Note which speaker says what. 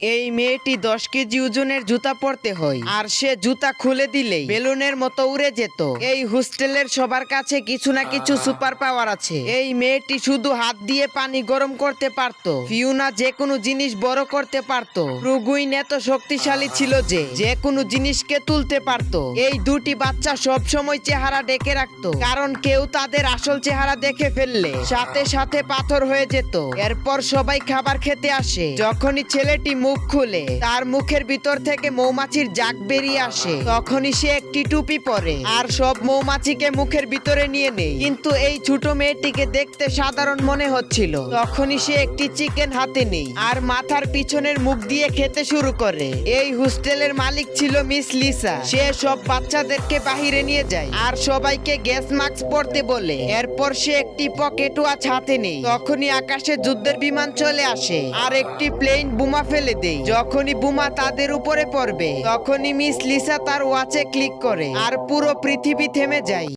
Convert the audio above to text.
Speaker 1: এই মেয়েটি দশ কেজি ওজনের জুতা পরতে হয়। আর সে জুতা খুলে দিলেই বেলুনের মতো উড়ে যেত। এই হোস্টেলের সবার কাছে কিছু না কিছু সুপার পাওয়ার আছে। এই মেয়েটি শুধু হাত দিয়ে পানি গরম করতে পারতো। ফিউনা যে কোনো জিনিস বড় করতে পারতো। রুগুইন এত শক্তিশালী ছিল যে যে কোনো জিনিসকে তুলতে পারতো। এই দুটি বাচ্চা সব সময় চেহারা ডেকে রাখতো। কারণ কেউ তাদের আসল চেহারা দেখে ফেললে সাথে সাথে পাথর হয়ে যেত। এরপর সবাই খাবার খেতে আসে। যখনই ছেলেটি মুখ খুলে। তার মুখের ভিতর থেকে মৌমাছির জাগ বেরিয়ে আসে। তখনই সে একটি টুপি পরে। আর সব মৌমাছিকে মুখের ভিতরে নিয়ে নেই। কিন্তু এই ছোট মেয়েটিকে দেখতে সাধারণ মনে হচ্ছিল। তখনই সে একটি চিকেন হাতে নেই। আর মাথার পিছনের মুখ দিয়ে খেতে শুরু করে। এই হোস্টেলের মালিক ছিল মিস লিসা। সে সব বাচ্চাদেরকে বাহিরে নিয়ে যায়। আর সবাইকে গ্যাস মাস্ক পরতে বলে। এরপর সে একটি পকেট ওয়াচ হাতে নেই। তখনই আকাশে যুদ্ধের বিমান চলে আসে। আর একটি প্লেন বোমা ফেলে দেয় যখনই বোমা তাদের উপরে পড়বে, তখনই মিস লিসা তার ওয়াচে ক্লিক করে, আর পুরো পৃথিবী থেমে যায়।